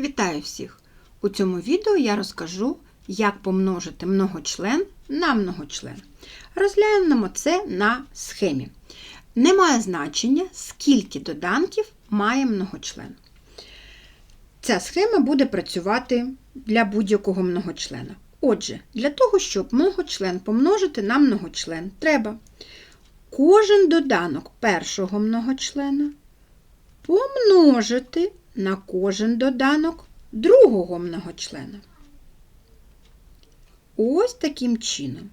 Вітаю всіх! У цьому відео я розкажу, як помножити многочлен на многочлен. Розглянемо це на схемі. Немає значення, скільки доданків має многочлен. Ця схема буде працювати для будь-якого многочлена. Отже, для того, щоб многочлен помножити на многочлен, треба кожен доданок першого многочлена помножити на кожен доданок другого многочлена. Ось таким чином.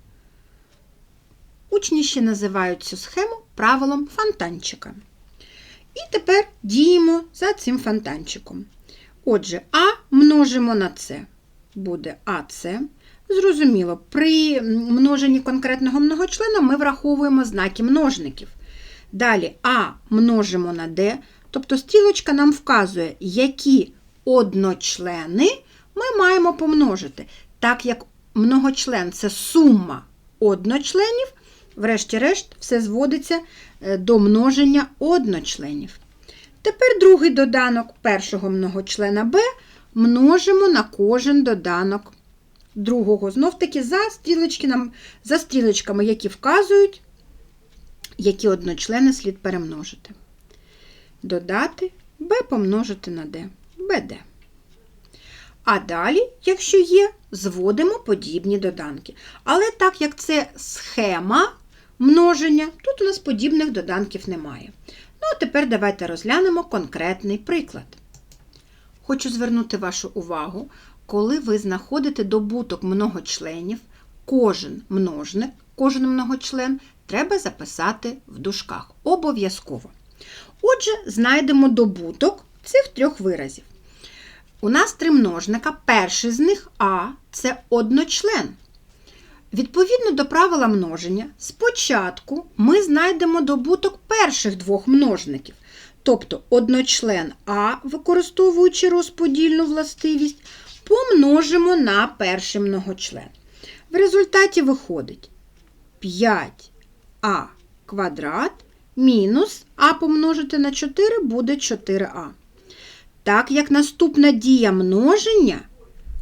Учні ще називають цю схему правилом фонтанчика. І тепер діємо за цим фонтанчиком. Отже, А множимо на С. Буде АС. Зрозуміло, при множенні конкретного многочлена ми враховуємо знаки множників. Далі А множимо на Д, тобто стрілочка нам вказує, які одночлени ми маємо помножити. Так як многочлен це сума одночленів, врешті-решт, все зводиться до множення одночленів. Тепер другий доданок першого многочлена b множимо на кожен доданок другого. Знов-таки за, стрілочки нам, за стрілочками, які вказують, які одночлени слід перемножити. Додати b помножити на d. bd. А далі, якщо є, зводимо подібні доданки. Але так як це схема множення, тут у нас подібних доданків немає. Ну, а тепер давайте розглянемо конкретний приклад. Хочу звернути вашу увагу, коли ви знаходите добуток многочленів, кожен множник, кожен многочлен треба записати в дужках. Обов'язково. Отже, знайдемо добуток цих трьох виразів. У нас три множника. Перший з них А це одночлен. Відповідно до правила множення, спочатку ми знайдемо добуток перших двох множників. Тобто одночлен А, використовуючи розподільну властивість, помножимо на перший многочлен. В результаті виходить 5а квадрат мінус А помножити на 4 буде 4а. Так як наступна дія множення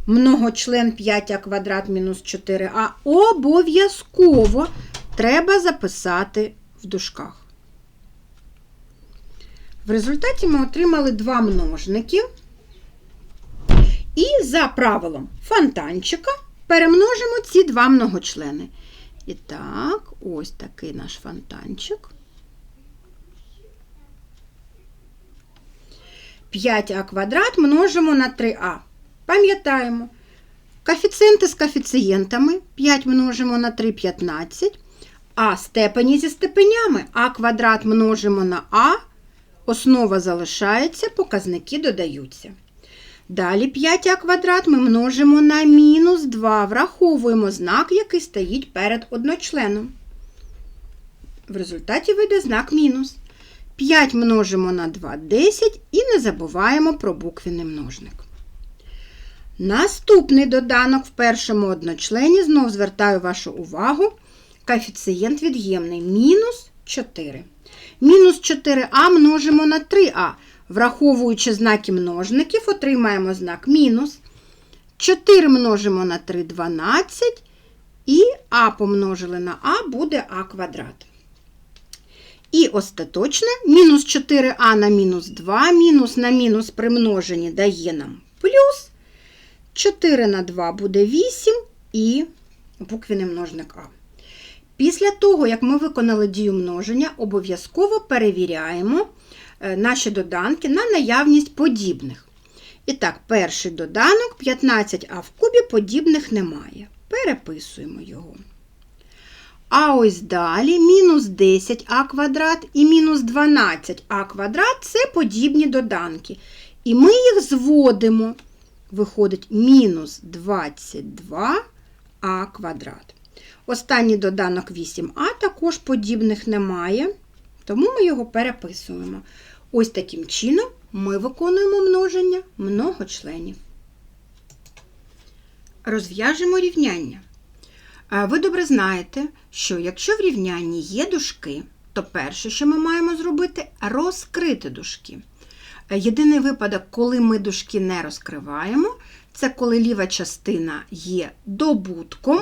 многочлен 5а квадрат мінус 4а обов'язково треба записати в дужках. В результаті ми отримали два множники. І за правилом фонтанчика перемножимо ці два многочлени. І так, ось такий наш фонтанчик. 5а квадрат множимо на 3а. Пам'ятаємо, коефіцієнти з коефіцієнтами 5 множимо на 3 15, а степені зі степенями а квадрат множимо на а, основа залишається, показники додаються. Далі 5а квадрат ми множимо на мінус 2, враховуємо знак, який стоїть перед одночленом. В результаті вийде знак мінус. 5 множимо на 2 10 і не забуваємо про буквений множник. Наступний доданок в першому одночлені, знов звертаю вашу увагу, коефіцієнт від'ємний мінус 4. Мінус 4а множимо на 3а. Враховуючи знаки множників, отримаємо знак мінус. 4 множимо на 3 12, і а помножили на а буде а квадрат. І остаточно мінус 4а на мінус 2, мінус на мінус при множенні дає нам плюс. 4 на 2 буде 8 і буквений множник А. Після того, як ми виконали дію множення, обов'язково перевіряємо наші доданки на наявність подібних. І так, перший доданок 15а в кубі подібних немає. Переписуємо його. А ось далі мінус 10а квадрат і мінус 12а квадрат це подібні доданки. І ми їх зводимо. Виходить мінус 22а квадрат. Останній доданок 8а також подібних немає, тому ми його переписуємо. Ось таким чином ми виконуємо множення многочленів. Розв'яжемо рівняння. Ви добре знаєте, що якщо в рівнянні є дужки, то перше, що ми маємо зробити, розкрити дужки. Єдиний випадок, коли ми дужки не розкриваємо, це коли ліва частина є добутком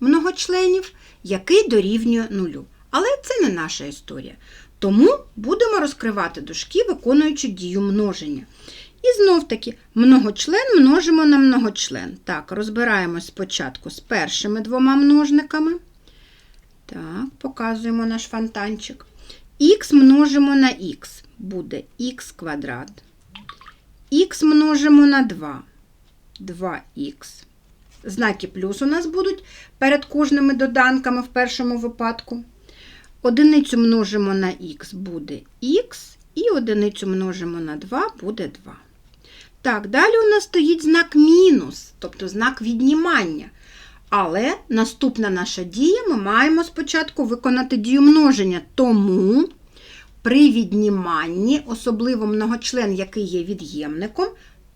многочленів, який дорівнює нулю. Але це не наша історія. Тому будемо розкривати дужки, виконуючи дію множення. І знов таки многочлен множимо на многочлен. Так, розбираємось спочатку з першими двома множниками. Так, показуємо наш фонтанчик. Х множимо на х, буде х квадрат. Х множимо на 2, 2х. Знаки плюс у нас будуть перед кожними доданками в першому випадку. Одиницю множимо на х буде х, і одиницю множимо на 2 буде 2. Так, далі у нас стоїть знак мінус, тобто знак віднімання. Але наступна наша дія ми маємо спочатку виконати дію множення. Тому при відніманні, особливо многочлен, який є від'ємником,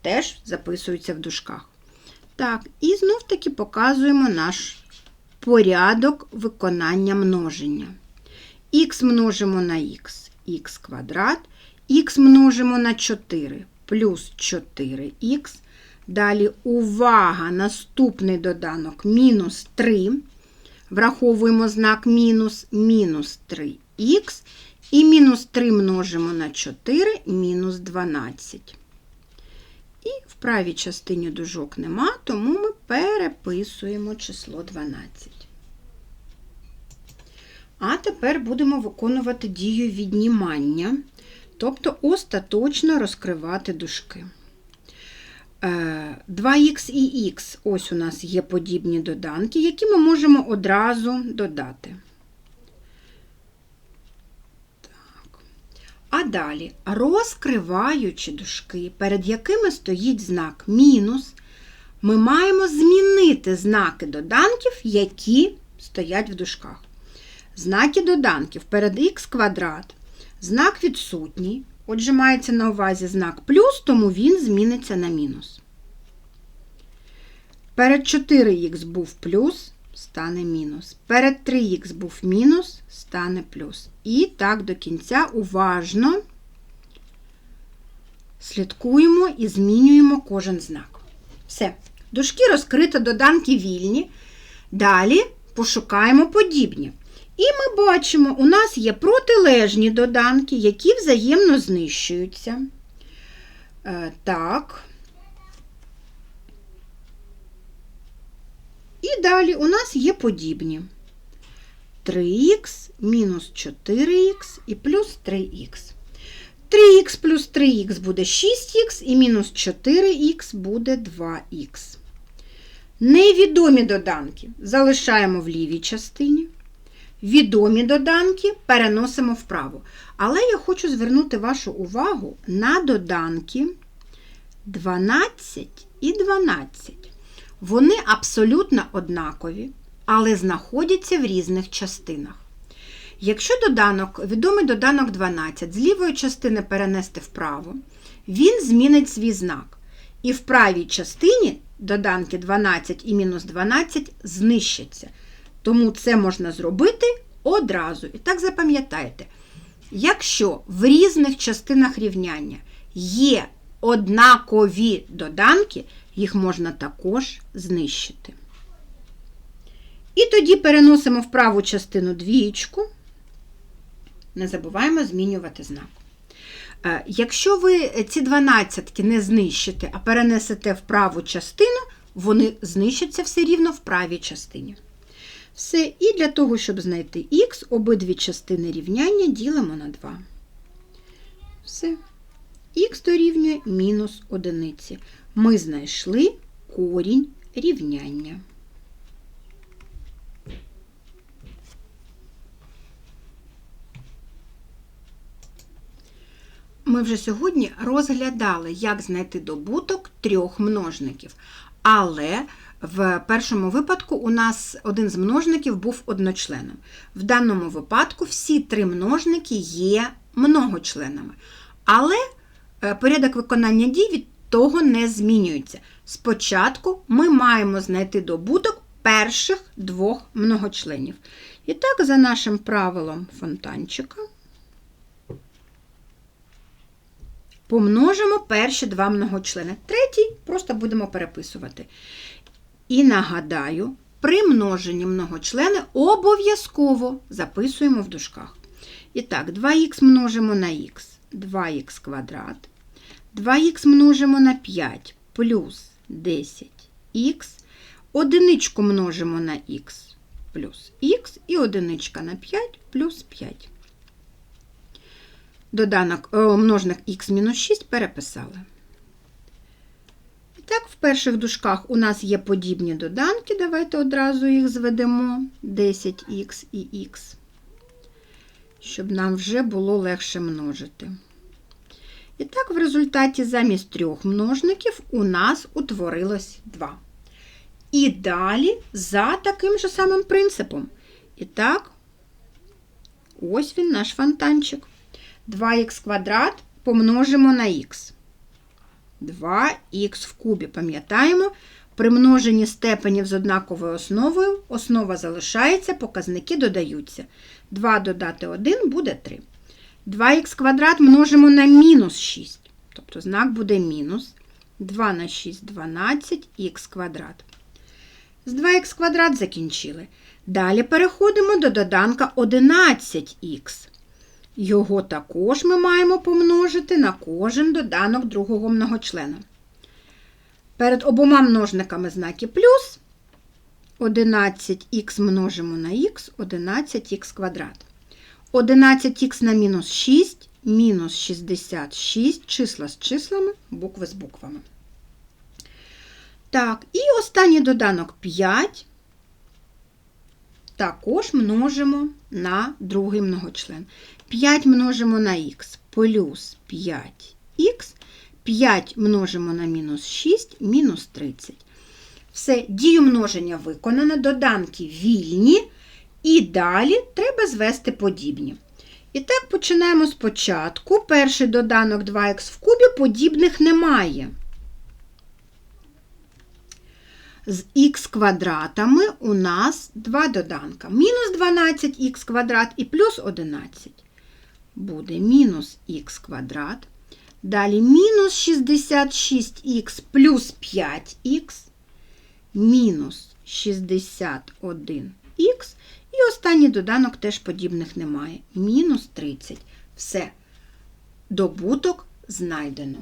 теж записується в дужках. Так, і знов таки показуємо наш порядок виконання множення. Х множимо на х, х квадрат, х множимо на 4 плюс 4х. Далі увага, наступний доданок мінус 3. Враховуємо знак мінус, мінус 3х. І мінус 3 множимо на 4, мінус 12. І в правій частині дужок нема, тому ми переписуємо число 12. А тепер будемо виконувати дію віднімання, тобто остаточно розкривати дужки. 2х і х, ось у нас є подібні доданки, які ми можемо одразу додати. Так. А далі, розкриваючи дужки, перед якими стоїть знак мінус, ми маємо змінити знаки доданків, які стоять в дужках. Знаки доданків перед х квадрат, знак відсутній, Отже, мається на увазі знак плюс, тому він зміниться на мінус. Перед 4х був плюс, стане мінус. Перед 3х був мінус, стане плюс. І так до кінця уважно слідкуємо і змінюємо кожен знак. Все. Дужки розкрито, доданки вільні. Далі пошукаємо подібні. І ми бачимо, у нас є протилежні доданки, які взаємно знищуються. Е, так. І далі у нас є подібні. 3х мінус 4х і плюс 3х. 3х плюс 3х буде 6х і мінус 4х буде 2х. Невідомі доданки залишаємо в лівій частині. Відомі доданки переносимо вправо. Але я хочу звернути вашу увагу на доданки 12 і 12. Вони абсолютно однакові, але знаходяться в різних частинах. Якщо доданок, відомий доданок 12 з лівої частини перенести вправо, він змінить свій знак. І в правій частині доданки 12 і мінус 12 знищаться. Тому це можна зробити одразу. І так запам'ятайте, якщо в різних частинах рівняння є однакові доданки, їх можна також знищити. І тоді переносимо в праву частину двієчку, не забуваємо змінювати знак. Е, якщо ви ці дванадцятки не знищите, а перенесете в праву частину, вони знищаться все рівно в правій частині. Все, і для того, щоб знайти х, обидві частини рівняння ділимо на 2. Все. Х дорівнює мінус одиниці. Ми знайшли корінь рівняння. Ми вже сьогодні розглядали, як знайти добуток трьох множників. Але в першому випадку у нас один з множників був одночленом. В даному випадку всі три множники є многочленами. Але е, порядок виконання дій від того не змінюється. Спочатку ми маємо знайти добуток перших двох многочленів. І так, за нашим правилом фонтанчика. помножимо перші два многочлени. Третій просто будемо переписувати. І нагадаю, при множенні многочлени обов'язково записуємо в дужках. І так, 2х множимо на х, 2х квадрат. 2х множимо на 5 плюс 10х. Одиничку множимо на х плюс х і одиничка на 5 плюс 5. Доданок о, множник х мінус 6 переписали. Перших дужках у нас є подібні доданки. Давайте одразу їх зведемо 10х і х, щоб нам вже було легше множити. І так, в результаті замість трьох множників у нас утворилось 2. І далі за таким же самим принципом. І так, ось він наш фонтанчик. 2х квадрат помножимо на х. 2х в кубі. Пам'ятаємо, при множенні степенів з однаковою основою основа залишається, показники додаються. 2 додати 1 буде 3. 2х квадрат множимо на мінус 6. Тобто знак буде мінус. 2 на 6 12 х квадрат. З 2х квадрат закінчили. Далі переходимо до доданка 11х. Його також ми маємо помножити на кожен доданок другого многочлена. Перед обома множниками знаки плюс 11х множимо на х, 11х квадрат. 11х на мінус 6, мінус 66, числа з числами, букви з буквами. Так, і останній доданок 5 також множимо на другий многочлен. 5 множимо на х плюс 5х, 5 множимо на мінус 6, мінус 30. Все, дію множення виконано, доданки вільні, і далі треба звести подібні. І так починаємо спочатку. Перший доданок 2х в кубі подібних немає. З х квадратами у нас два доданка. Мінус 12х квадрат і плюс 11. Буде мінус х квадрат. Далі мінус 66х плюс 5х, мінус 61х. І останній доданок теж подібних немає. Мінус 30. Все. Добуток знайдено.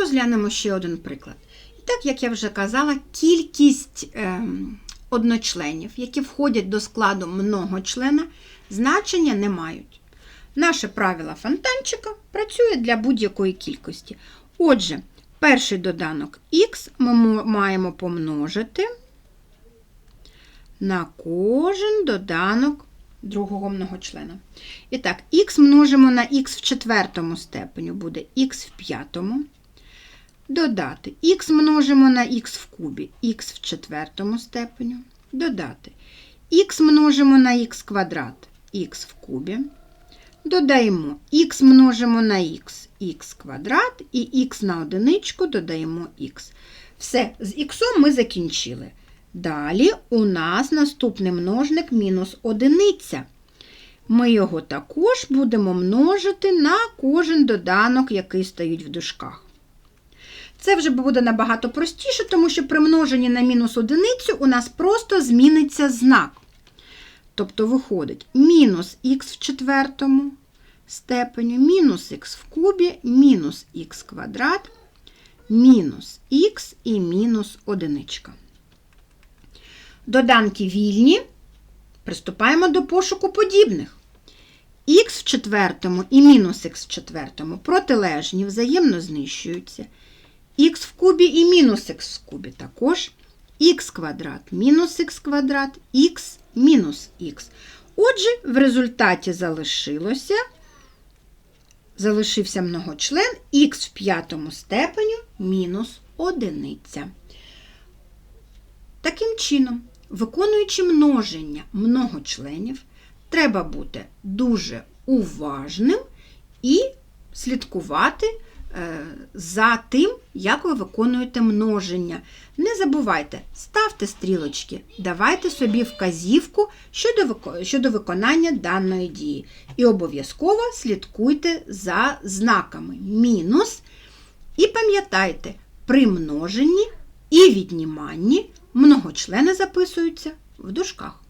Розглянемо ще один приклад. І так, як я вже казала, кількість е, одночленів, які входять до складу многочлена, значення не мають. Наше правило фонтанчика працює для будь-якої кількості. Отже, перший доданок х ми маємо помножити на кожен доданок другого многочлена. І так, х множимо на х в четвертому степеню, буде х в п'ятому. Додати х множимо на х в кубі, х в четвертому степеню. Додати х множимо на х квадрат, х в кубі. Додаємо х множимо на х, х квадрат і х на одиничку додаємо х. Все, з х ми закінчили. Далі у нас наступний множник мінус одиниця. Ми його також будемо множити на кожен доданок, який стоїть в дужках. Це вже буде набагато простіше, тому що при множенні на мінус одиницю у нас просто зміниться знак. Тобто виходить мінус х в четвертому степені, мінус х в кубі, мінус х квадрат, мінус х і мінус одиничка. Доданки вільні. Приступаємо до пошуку подібних. Х в четвертому і мінус х в четвертому протилежні, взаємно знищуються. Х в кубі і мінус х в кубі також. Х квадрат мінус х квадрат, х мінус х. Отже, в результаті залишилося, залишився многочлен х в п'ятому степеню мінус одиниця. Таким чином, виконуючи множення многочленів, треба бути дуже уважним і слідкувати за тим, як ви виконуєте множення. Не забувайте, ставте стрілочки, давайте собі вказівку щодо, щодо виконання даної дії. І обов'язково слідкуйте за знаками мінус. І пам'ятайте, при множенні і відніманні многочлени записуються в дужках.